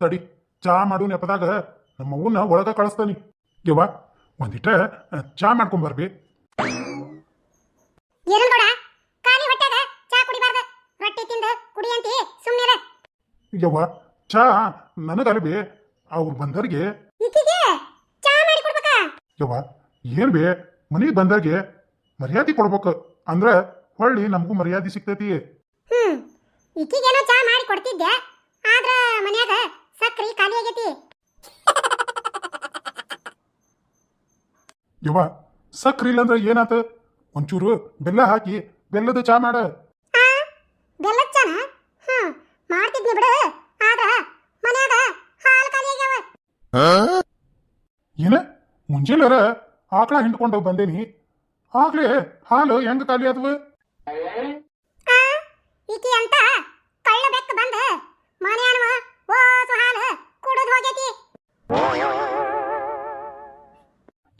ತಡಿ ಚಾ ಮಾಡು ನೆಪದಾಗ ನಮ್ಮ ಅವ್ವನ್ನ ಒಳಗ ಕಳಿಸ್ತಾನಿ. ಯವ್ವ ಒಂದಿಟ ಚಾ ಮಾಡ್ಕೊಂಡ್ ಬರ್ಬಿ. ಏನಂದೋಡ ಖಾಲಿ ಹೊಟ್ಟಾಗ ಚಾ ಕುಡಿಬಾರ್ದು. ರೊಟ್ಟಿ ತಿಂದು ಕುಡಿಯಂತಿ ಸುಮ್ಮನಿರ ಯವ್ವ ಚಾ ನನಗಲ್ಬಿ ಅವ್ರು ಬಂದರ್ಗೆ. ಈಕಿಗೆ ಚಾ ಮಾಡಿ ಕೊಡ್ಬೇಕಾ? ಯವ್ವ ಏನ್ ಬೇ ಮನೆಗೆ ಬಂದರ್ಗೆ ಮರ್ಯಾದೆ ಕೊಡ್ಬೇಕು ಅಂದ್ರೆ ಹೊಳ್ಳಿ ನಮಗೂ ಮರ್ಯಾದೆ ಸಿಗ್ತೈತಿ. ಹ್ಮ್ ಇಕ್ಕಿಗೆ ಚಾ ಮಾಡಿ ಕೊಡ್ತಿದ್ದೆ ಆದ್ರ ಮನ್ಯಾಗ ಸಕ್ರಿ ಖಾಲಿ ಆಗೈತಿ. ಯವ್ವ ಸಕ್ರಿ ಇಲ್ಲಂದ್ರ ಏನಾತ? ಒಂಚೂರು ಬೆಲ್ಲ ಹಾಕಿ ಬೆಲ್ಲದ ಚಾ ಮಾಡ. ಆ ಬೆಲ್ಲದ ಚಾನ? ಹ್ಮ್ ಮಾಡ್ತಿದ್ನಿ ಬಿಡು. ಆದ್ರ ಮನ್ಯಾಗ ಹಾಲು ಖಾಲಿ ಆಗ್ಯಾವ. ಏನ? ಮುಂಜಾನೆರ ಆಕಳ ಹಿಂಡ್ಕೊಂಡು ಬಂದೇನಿ. ಆಗ್ಲೇ ಹಾಲು ಹೆಂಗ್ ಖಾಲಿ ಆದ್ವು?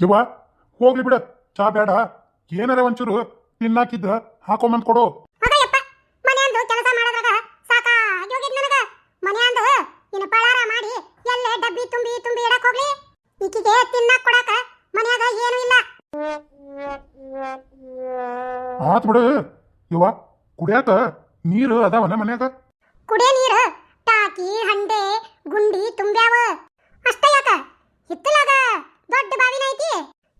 ಯವ್ವ ಹೋಗ್ಲಿ ಬಿಡ. ಚಾ ಬೇಡ. ಏನಾರ ಒಂಚೂರು ತಿನ್ನಾಕಿದ್ರ ಹಾಕೊಂಬಂದ್ ಕೊಡು. ಹೋಗಯ್ಯಪ್ಪ ಮನ್ಯಾಂದು ಕೆಲಸ ಮಾಡೋದ್ರಾಗ ಸಾಕಾಗಿ ಹೋಗಿದ್ ನನಗ. ಮನ್ಯಾಂದು ಇನ್ನು ಪಳಾರ ಮಾಡಿ ಎಲ್ಲೇ ಡಬ್ಬಿ ತುಂಬಿ ತುಂಬಿ ಇಡಕ್ ಹೋಗ್ಲಿ. ಈಕಿಗೆ ತಿನ್ನಕ್ ಕೊಡಾಕ ಮನ್ಯಾಗ ಏನು ಇಲ್ಲ. ಆತ್ ಬಿಡು. ಯುವ ಕುಡಿಯಾಕ ನೀರು ಅದಾವನ ಮನ್ಯಾಗ? ಕುಡಿಯ ನೀರು ಟಾಕಿ ಹಂಡೆ ಗುಂಡಿ ತುಂಬ್ಯಾವ. ಅಷ್ಟ ಯಾಕ? ಹಿತ್ತಲಾಗ ದೊಡ್ಡ ಬಾವಿನ ಐತಿ.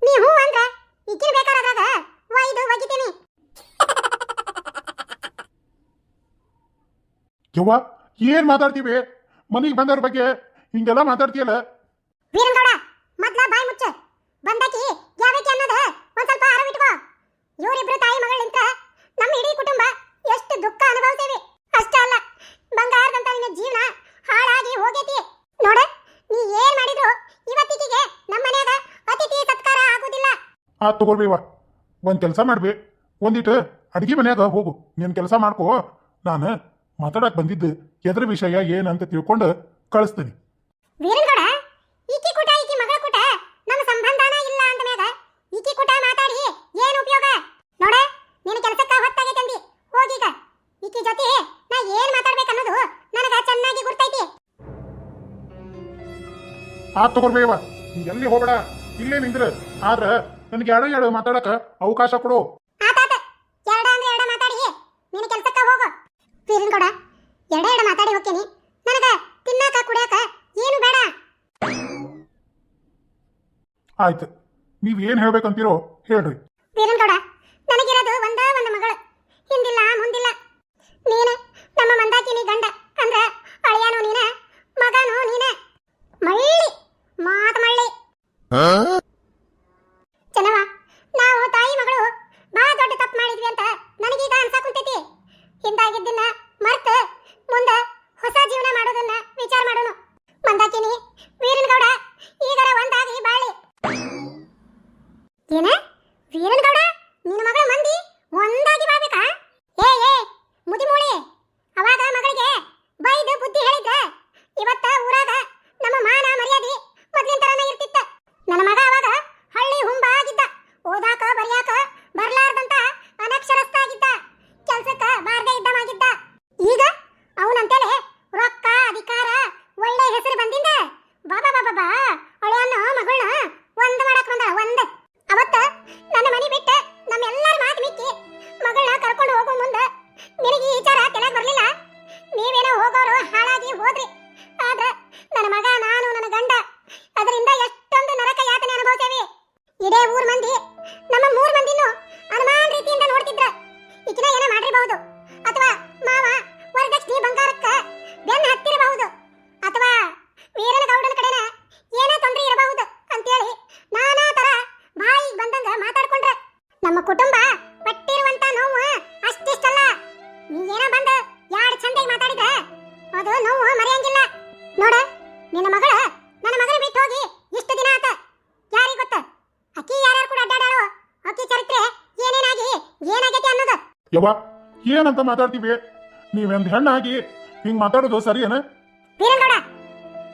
ನೀ ಹೂ ಅಂದ್ರ ಈಕಿನ ಬೇಕಾದಾಗ ಒಯ್ದು ಒಗಿತೀನಿ. ಯವ್ವ ಏನ್ ಮಾತಾಡ್ತೀವಿ? ಮನಿಗ್ ಬಂದವ್ರ ಬಗ್ಗೆ ಹಿಂಗೆಲ್ಲ ಮಾತಾಡ್ತೀಯಲ್ಲ? ವೀರಂಗೌಡ ಮೊದ್ಲ ಬಾಯಿ ಮುಚ್ಚ ಬಂದಾಕಿ ಯಾವೈತಿ ಅನ್ನೋದ ಒಂದ್ ಸ್ವಲ್ಪ ಅರವಿಟ್ಕೋ ಇವರಿಬ್ರು ತಾಯಿ ಮಗಳಿಂತ ನಮ್ಮ ಇಡೀ ಕುಟುಂಬ ಎಷ್ಟು ದುಃಖ ಅನುಭವಿಸ್ತೇವೆ ಅಷ್ಟೇ ಅಲ್ಲ ಬಂಗಾರದಂತ ನಿನ್ನ ಜೀವನ ಹಾಳಾಗಿ ಹೋಗೈತಿ ನೋಡ ನೀ ಏನ್ ಮಾಡಿದ್ರು ಇವತ್ತಿಗೆ ನಮ್ಮ ಮನ್ಯಾಗ ಅತಿಥಿ ಸತ್ಕಾರ ಆಗುದಿಲ್ಲ ಆತ್ ತಗೊಳ್ಬೇವ ಒಂದು ಕೆಲಸ ಮಾಡ್ಬಿ. ಒಂದಿಟ್ಟು ಅಡಿಗೆ ಮನೆಯಾಗ ಹೋಗು. ನೀನು ಕೆಲಸ ಮಾಡ್ಕೋ. ನಾನು ಮಾತಾಡಕ್ ಬಂದಿದ್ದು. ಎದ್ರ ವಿಷಯ ಏನಂತ ತಿಳ್ಕೊಂಡು ಕಳಿಸ್ತೀನಿ. ಆ ಈಕಿ ಕೂಟ ಈಕಿ ಮಗಳ ಕೂಟ ನಮ್ಮ ಸಂಬಂಧನ ಇಲ್ಲ ಅಂತ ಮ್ಯಾಗ ಈಕಿ ಕೂಟ ಮಾತಾಡಿ ಏನು ಉಪಯೋಗ? ನೋಡ ನಿನ್ನ ಕೆಲಸಕ್ಕ ಹೊತ್ತಾಗೈತಂದಿ ಹೋಗೀಗ ಈಕಿ ಜೊತೆ ನಾ ಏನ್ ಮಾತಾಡ್ಬೇಕನ್ನೋದು ನನಗ ಚೆನ್ನಾಗಿ ಗುರ್ತೈತಿ. ಆ ತಗೋರ್ಬೇವ ನೀ ಎಲ್ಲಿ ಹೋಗಬೇಡ. ಇಲ್ಲೇ ನಿಂದ್ರ. ಆದ್ರ ನನಗೆ ಎಡ ಎಡ ಮಾತಾಡಕ ಅವಕಾಶ ಕೊಡು. ಎರಡ ಅಂದ್ರೆ ಎರಡ ಮಾತಾಡಿ ನಿನ್ನ ಕೆಲಸಕ್ಕ ಹೋಗು. ಮಾತಾಡಿ ಹೋಗ್ತೀನಿ ನನಗ ತಿನ್ನಾಕ ಕುಡಿಯಾಕ ಏನು ಬೇಡ? ಆಯ್ತು. ನೀವ್ ಏನ್ ಹೇಳ್ಬೇಕಂತೀರೋ ಹೇಳ್ರಿ. ಇಡೇ ಊರ್ ಮಂದಿ. ನಮ್ಮ ಮೂರ್ ಮಂದಿನೂ ಅನುಮಾನ ರೀತಿಯಿಂದ ನೋಡ್ತಿದ್ರ. ಈಕಿನ ಏನೋ ಮಾಡಿರಬಹುದು. ಅಥವಾ ಮಾವ ವರದಕ್ಷಿಣೆ ಬಂಗಾರಕ್ಕ ಬೆನ್ನ ಹತ್ತಿರಬಹುದು. ಅಥವಾ ವೀರನ ಗೌಡನ ಕಡೆನ ಏನ ತೊಂದರೆ ಇರಬಹುದು ಅಂತೇಳಿ ನಾನಾ ತರ ಬಾಯಿಗೆ ಬಂದಂಗ ಮಾತಾಡ್ಕೊಂಡ್ರ. ನಮ್ಮ ಕುಟುಂಬ ಪಟ್ಟಿರುವಂತ ನೋವು ಅಷ್ಟಿಷ್ಟಲ್ಲ. ನೀ ಏನೋ ಬಂದ ಯಾರು ಚಂದಾಗಿ ಮಾತಾಡಿದ ಅದು ನೋವು ಮರೆಯಂಗಿಲ್ಲ. ನೋಡ, ನಿನ್ನ ಮಗಳ ಯವ್ವ ಏನಂತ ಮಾತಾಡ್ತೀವಿ? ನೀವೆಂದ್ ಹೆಣ್ಣಾಗಿ ಹಿಂಗ್ ಮಾತಾಡೋದು ಸರಿಯೇನ?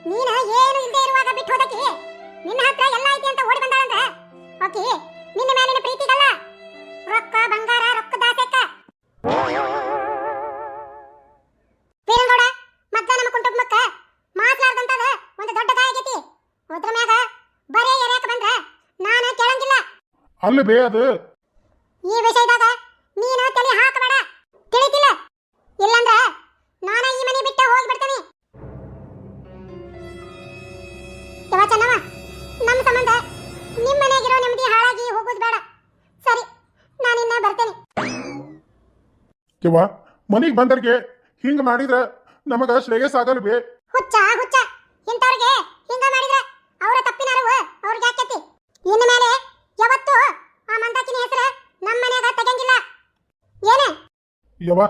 ನೀನ ಏನು ಇರುವಾಗ ಬಿಟ್ಟು ನಿನ್ನ ಹತ್ರ ಐತಿ ಅಂತ ಓಡಿ ಓಕೆ ನಿನ್ನ ಬಂಗಾರ ರೊಕ್ಕ ನಮ್ಮ ಮಕ್ಕ ಒಂದು ದೊಡ್ಡ ಬರೇ ಬಂದ್ರ ನಾನು ಕೇಳಂಗಿಲ್ಲ. ಅಲ್ಲಿ ಬೇ ಅದು. ಈ ವಿಷಯದಾಗ ನೀನು ತಲೆ ಹಾಕಬೇಡ. ತಿಳಿತಿಲ್ಲ. ಇಲ್ಲಂದ್ರ ನಾನ ಈ ಮನೆ ಬಿಟ್ಟು ಹೋಗ್ಬಿಡ್ತೇನೆ ಯವ ಚೆನ್ನವ ನಮ್ಮ ಸಂಬಂಧ ನಿಮ್ಮ ಮನೆಗಿರೋ ನೆಮ್ಮದಿ ಹಾಳಾಗಿ ಹೋಗೋದು ಬೇಡ. ಸರಿ ನಾನಿನ್ನ ಬರ್ತೇನೆ. ಯವ್ವ ಮನಿಗ್ ಬಂದರ್ಗೆ ಹಿಂಗ್ ಮಾಡಿದ್ರ ನಮಗ ಶ್ರೇಯಸ್ ಆಗಲ್ಲ ಬೇ ಹುಚ್ಚ ಹುಚ್ಚ. ಇಂಥವ್ರಿಗೆ ಹಿಂಗ ಮಾಡಿದ್ರ ಅವರ ತಪ್ಪಿನರವು ಅವ್ರಿಗೆ ಯಾಕೈತಿ ಇನ್ನು ಮೇಲೆ ಯಾವತ್ತೂ ಆ ಮಂದಾಕಿನ ಹೆಸರ ನಮ್ಮ ಮನ್ಯಾಗ ತೆಗಂಗಿಲ್ಲ ಏನೇ ಯವ್ವ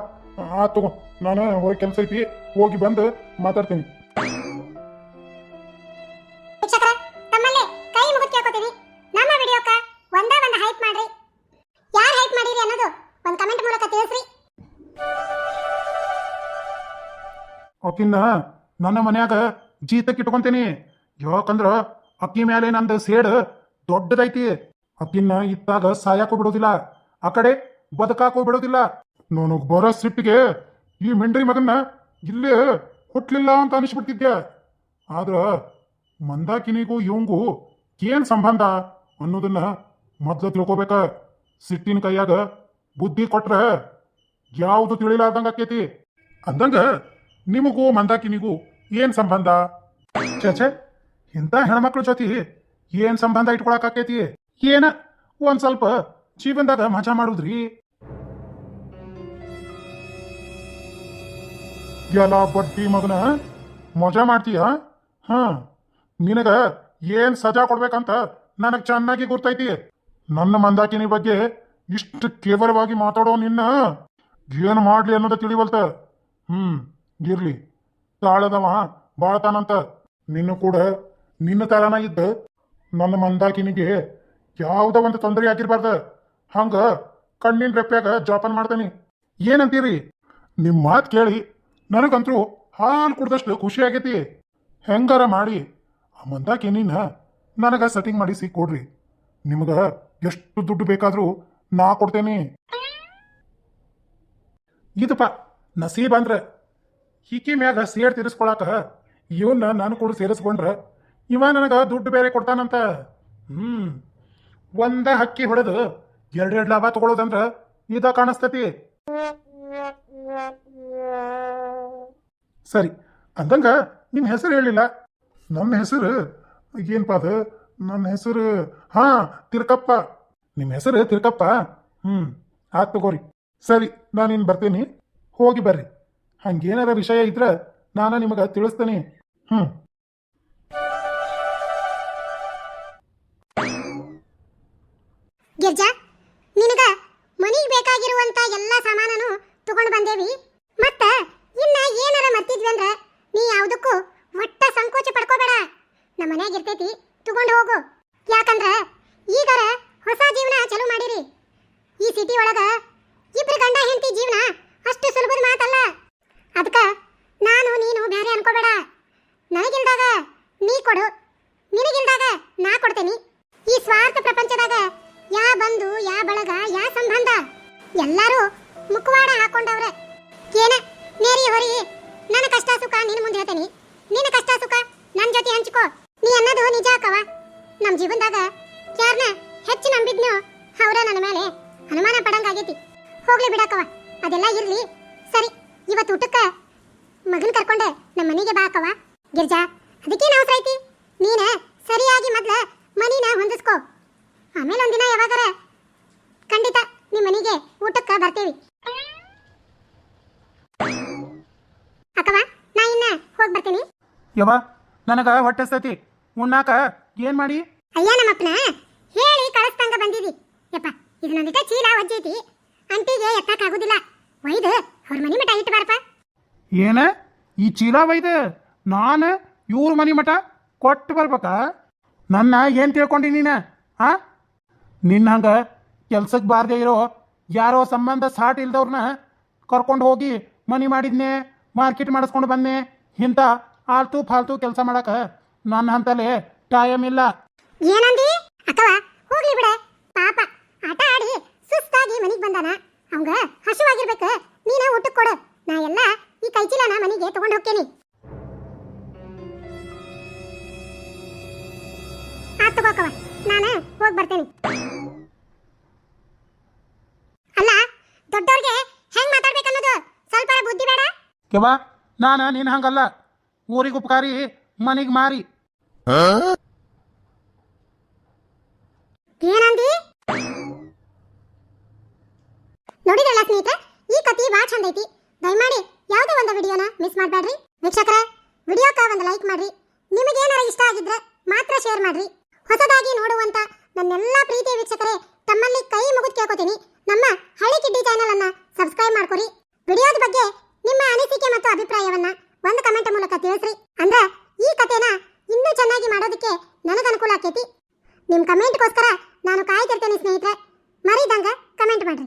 ಆ ತಗೋ ನಾನು ಹೊರಗೆ ಕೆಲಸ ಐತಿ ಹೋಗಿ ಬಂದು ಮಾತಾಡ್ತೀನಿ. ಶಿಕ್ಷಕರ ತಮ್ಮಲ್ಲಿ ಕೈ ಮುಗಿದು ಕೇಳ್ಕೊತೀನಿ. ನಮ್ಮ ವಿಡಿಯೋಕ್ಕ ಒಂದೇ ಒಂದು ಹೈಪ್ ಮಾಡ್ರಿ. ಯಾರು ಹೈಪ್ ಮಾಡಿರಿ ಅನ್ನೋದು ಒಂದು ಕಮೆಂಟ್ ಮೂಲಕ ತಿಳಿಸ್ರಿ. ಆಕಿನ್ನ ನನ್ನ ಮನ್ಯಾಗ ಜೀತಕ್ಕೆ ಇಟ್ಕೊಂತೀನಿ. ಯಾಕಂದ್ರ ಅಕ್ಕಿ ಮೇಲೆ ನಂದು ಸೇಡ್ ದೊಡ್ಡದೈತಿ. ಅಕ್ಕಿನ್ನ ಇತ್ತಾಗ ಸಾಯಕ್ಕೂ ಬಿಡೋದಿಲ್ಲ. ಆ ಕಡೆ ಬದುಕಾಕೂ ಬಿಡೋದಿಲ್ಲ. ನನಗ್ ಬರೋ ಸಿಟ್ಟಿಗೆ ಈ ಮೆಂಡ್ರಿ ಮಗನ್ನ ಇಲ್ಲೇ ಹುಟ್ಲಿಲ್ಲ ಅಂತ ಅನಿಸ್ಬಿಡ್ತಿದ್ದೆ ಆದ್ರ ಮಂದಾಕಿನಿಗೂ ಇವಂಗೂ ಏನ್ ಸಂಬಂಧ ಅನ್ನೋದನ್ನ ಮೊದ್ಲು ತಿಳ್ಕೊಬೇಕ? ಸಿಟ್ಟಿನ ಕೈಯಾಗ ಬುದ್ಧಿ ಕೊಟ್ರ ಯಾವುದು ತಿಳಿಲಾರ್ದಂಗ ಆಕೇತಿ? ಅಂದಂಗ ನಿಮಗೂ ಮಂದಾಕಿನಿಗೂ ಏನ್ ಸಂಬಂಧ? ಛೇ ಇಂಥ ಹೆಣ್ಮಕ್ಳ ಜೊತೆ ಏನ್ ಸಂಬಂಧ ಇಟ್ಕೊಳಕಾಕೈತಿ ಏನ, ಒಂದ್ ಸ್ವಲ್ಪ ಜೀವನದಾಗ ಮಜಾ ಮಾಡುದ್ರಿ? ಎಲ್ಲ ಬಡ್ಡಿ ಮಗನ ಮಜಾ ಮಾಡ್ತೀಯ? ಹಾ. ನಿನಗ ಏನ್ ಸಜಾ ಕೊಡ್ಬೇಕಂತ ನನಗ್ ಚೆನ್ನಾಗಿ ಗೊತ್ತೈತಿ. ನನ್ನ ಮಂದಾಕಿನಿ ಬಗ್ಗೆ ಇಷ್ಟು ಕೇವಲವಾಗಿ ಮಾತಾಡೋ ನಿನ್ನ ಏನ್ ಮಾಡ್ಲಿ ಅನ್ನೋದ ತಿಳಿವಲ್ತ. ಹ್ಮ್, ಇರ್ಲಿ. ತಾಳದವ, ಬಾಳ್ತಾನಂತ. ನಿನ್ನ ಕೂಡ ನಿನ್ನ ತರನ ಇದ್ದ ನನ್ನ ಮಂದಾಕಿನಿಗೆ ಯಾವುದ ಒಂದು ತೊಂದರೆ ಆಗಿರ್ಬಾರ್ದ. ಹಂಗ ಕಣ್ಣಿನ ರೆಪ್ಪ್ಯಾಗ ಜಾಪನ್ ಮಾಡ್ತೇನೆ. ಏನಂತೀರಿ? ನಿಮ್ ಮಾತು ಕೇಳಿ. ನನಗಂತರೂ ಹಾಲು ಕುಡ್ದಷ್ಟು ಖುಷಿ ಆಗೈತಿ. ಹೆಂಗಾರ ಮಾಡಿ. ಆ ಮಂದಾಕಿನಿನ ನನಗ ಸೆಟ್ಟಿಂಗ್ ಮಾಡಿಸಿ ಕೊಡ್ರಿ. ನಿಮಗೆ ಎಷ್ಟು ದುಡ್ಡು ಬೇಕಾದರೂ ನಾ ಕೊಡ್ತೇನೆ. ಇದಪ್ಪ ನಸೀಬ್ ಅಂದ್ರೆ ಈಕಿ ಮ್ಯಾಗ ಸೇಡ್ ತೀರಿಸ್ಕೊಳಕ ಇವನ್ನ ನಾನು ಕೂಡ ಸೇರಿಸ್ಕೊಂಡ್ರ ಇವ ನನಗ ದುಡ್ಡು ಬೇರೆ ಕೊಡ್ತಾನಂತ. ಹ್ಮ್. ಒಂದ ಹಕ್ಕಿ ಹೊಡೆದು ಎರಡೆರಡು ಲಾಭ ತಗೊಳ್ಳೋದಂದ್ರ ಇದ ಕಾಣಿಸ್ತತಿ. ಸರಿ. ಅಂದಂಗ ನಿಮ್ಮ ಹೆಸರು ಹೇಳಿಲ್ಲ. ನಮ್ಮ ಹೆಸರು ಏನಪ್ಪ ಅದು? ನನ್ನ ಹೆಸರು ಹಾ, ತಿರ್ಕಪ್ಪ. ನಿಮ್ಮ ಹೆಸರು ತಿರ್ಕಪ್ಪ? ಹ್ಞೂ ಆತ್ ತಗೋರಿ. ಸರಿ ನಾನಿನ್ ಬರ್ತೀನಿ. ಹೋಗಿ ಬರ್ರಿ. ಹಂಗೇನಾರ ವಿಷಯ ಇದ್ರೆ ನಾನು ನಿಮಗೆ ತಿಳಿಸ್ತೇನೆ. ಹ್ಮ್. ಮನ್ಯಾಗ ಇರ್ತೈತಿ, ತಗೊಂಡು ಹೋಗು. ಯಾಕಂದ್ರ ಈಗಾರ ಹೊಸ ಜೀವನ ಚಲೋ ಮಾಡಿರಿ. ಈ ಸಿಟಿ ಒಳಗ ಇಬ್ರು ಗಂಡ ಹೆಂಡತಿ ಜೀವನ ಅಷ್ಟು ಸುಲಭದ ಮಾತಲ್ಲ. ಅದಕ್ಕ ನಾನು ನೀನು ಬೇರೆ ಅನ್ಕೋಬೇಡ. ನನಗಿಲ್ದಾಗ ನೀ ಕೊಡು. ನಿನಗಿಲ್ದಾಗ ನಾ ಕೊಡ್ತೇನಿ. ಈ ಸ್ವಾರ್ಥ ಪ್ರಪಂಚದಾಗ ಯಾ ಬಂದು, ಯಾ ಬಳಗ, ಯಾ ಸಂಬಂಧ ಎಲ್ಲರೂ ಮುಖವಾಡ ಹಾಕೊಂಡವ್ರೆ. ಏನ, ನೇರಿ ಹೊರಿ, ನನ್ನ ಕಷ್ಟ ಸುಖ ನಿನ್ನ ಮುಂದೆ ಹೇಳ್ತೇನಿ. ನಿನ್ನ ಕಷ್ಟ ಸುಖ ನನ್ನ ಜೊತೆ ಹಂಚ್ಕೋ. ನೀ ಅನ್ನೋದು ನಿಜ ಅಕ್ಕವ ನಮ್ಮ ಜೀವನದಾಗ ಯಾರನ್ನ ಹೆಚ್ಚು ನಂಬಿದ್ನೋ ಅವರ ನನ್ನ ಮೇಲೆ ಅನುಮಾನ ಪಡಂಗಾಗೈತಿ ಹೋಗ್ಲಿ ಬಿಡಕ್ಕವ ಅದೆಲ್ಲ ಇರ್ಲಿ. ಸರಿ, ಇವತ್ತು ಊಟಕ್ಕ ಮಗನ್ ಕರ್ಕೊಂಡೆ ನಮ್ಮ ಮನೆಗೆ ಬಾ ಅಕ್ಕವ ಗಿರ್ಜಾ, ಅದಕ್ಕೇನು ಅವಸರ ಐತಿ? ನೀನ ಸರಿಯಾಗಿ ಮೊದ್ಲ ಮನಿನ ಹೊಂದಿಸ್ಕೋ. ಆಮೇಲೆ ಒಂದಿನ ಯಾವಾಗಾರ ಖಂಡಿತ ನಿಮ್ಮ ಮನೆಗೆ ಊಟಕ್ಕ ಬರ್ತೇವಿ. ಅಕ್ಕವ ನಾ ಇನ್ನ ಹೋಗಿ ಬರ್ತೀನಿ. ನನಗ ಹೊಟ್ಟೆ ಸತಿ ಉಣ್ಣಾಕ ಏನ್ ಮಾಡಿ? ಅಯ್ಯ ನಮ್ಮಪ್ಪನ ಹೇಳಿ ಕಳಿಸ್ದಂಗ ಬಂದಿದಿ. ಯಪ್ಪ ಇದು ನಂದಿಟ ಚೀಲ ಒಜ್ಜೈತಿ. ಅಂಟಿಗೆ ಆಗೋದಿಲ್ಲ ಒಯ್ದು ಅವ್ರ ಮನೆ ಮಠ ಇಟ್ಟು ಬಾರಪ್ಪ. ಏನ? ಈ ಚೀಲ ವೈದ ನಾನು ಇವ್ರ ಮನಿ ಮಠ ಕೊಟ್ಟು ಬರ್ಬೇಕಾ? ನನ್ನ ಏನ್ ತಿಳ್ಕೊಂಡಿ ನೀನ? ಆ? ನಿನ್ನ ಹಂಗ ಕೆಲ್ಸಕ್ಕೆ ಬಾರದೆ ಇರೋ ಯಾರೋ ಸಂಬಂಧ ಸಾಟ್ ಇಲ್ದವ್ರನ್ನ ಕರ್ಕೊಂಡು ಹೋಗಿ ಮನಿ ಮಾಡಿದ್ನೆ ಮಾರ್ಕೆಟ್ ಮಾಡಿಸ್ಕೊಂಡು ಬಂದೆ ಇಂಥ ಆಲ್ತು ಫಾಲ್ತು ಕೆಲಸ ಮಾಡಕ. ನನ್ನ ಹಂತಲ್ಲಿ ಟೈಮ್ ಇಲ್ಲ. ಏನಂದಿ? ಅಥವಾ ಹೋಗ್ಲಿ ಬಿಡ. ಪಾಪ ಆಟ ಆಡಿ ಸುಸ್ತಾಗಿ ಮನೆಗೆ ಬಂದಾನ. ಅವಂಗ ಹಸುವಾಗಿರ್ಬೇಕು. ನೀನ ಊಟಕ್ಕೆ ಕೊಡು. ನಾ ಎಲ್ಲ ಈ ಕೈಚೀಲನ ಮನೆಗೆ ತಗೊಂಡು ಹೋಗ್ತೇನೆ. ತಗೋಕವ ನಾನು ಹೋಗಿ ಬರ್ತೇನೆ. ಅಲ್ಲ ದೊಡ್ಡವ್ರಿಗೆ ಹೆಂಗ್ ಮಾತಾಡ್ಬೇಕನ್ನೋದು? ಸ್ವಲ್ಪ ಬುದ್ಧಿ ಬೇಡ? ಕೆವ ನಾನು ನೀನು ಹಂಗಲ್ಲ. ಊರಿಗೆ ಉಪಕಾರಿ, ಮನೆಗೆ ಮಾರಿ. ಏನಂದಿ? ನೋಡಿದ್ರಲ್ಲ ಸ್ನೇಹಿತರೆ, ಈ ಕತಿ ಬಾ ಚಂದ ಐತಿ. ದಯಮಾಡಿ ಯಾವುದೋ ಒಂದು ವಿಡಿಯೋನ ಮಿಸ್ ಮಾಡಬೇಡ್ರಿ. ವೀಕ್ಷಕರೇ, ವಿಡಿಯೋಕ ಒಂದು ಲೈಕ್ ಮಾಡ್ರಿ. ನಿಮಗೆ ಇಷ್ಟ ಆಗಿದ್ರೆ ಮಾತ್ರ ಶೇರ್ ಮಾಡ್ರಿ. ಹೊಸದಾಗಿ ನೋಡುವಂತ ನನ್ನೆಲ್ಲ ಪ್ರೀತಿಯ ವೀಕ್ಷಕರೇ, ತಮ್ಮಲ್ಲಿ ಕೈ ಮುಗಿದು ಕೇಳ್ಕೊತೀನಿ. ನಮ್ಮ ಹಳ್ಳಿ ಕಿಡ್ಡಿ ಚಾನೆಲ್ ಅನ್ನ ಸಬ್ಸ್ಕ್ರೈಬ್ ಮಾಡ್ಕೊರಿ. ವಿಡಿಯೋದ ಬಗ್ಗೆ ನಿಮ್ಮ ಅನಿಸಿಕೆ ಮತ್ತು ಅಭಿಪ್ರಾಯವನ್ನ ಒಂದು ಕಮೆಂಟ್ ಮೂಲಕ ತಿಳಿಸ್ರಿ. ಅಂದ್ರೆ ಈ ಕಥೆನ ಇನ್ನೂ ಚೆನ್ನಾಗಿ ಮಾಡೋದಕ್ಕೆ ನನಗೆ ಅನುಕೂಲ ಆಕೈತಿ. ನಿಮ್ಮ ಕಮೆಂಟ್ಗೋಸ್ಕರ ನಾನು ಕಾಯ್ತಿರ್ತೇನೆ ಸ್ನೇಹಿತರೆ. ಮರೀದಂಗ ಕಮೆಂಟ್ ಮಾಡ್ರಿ.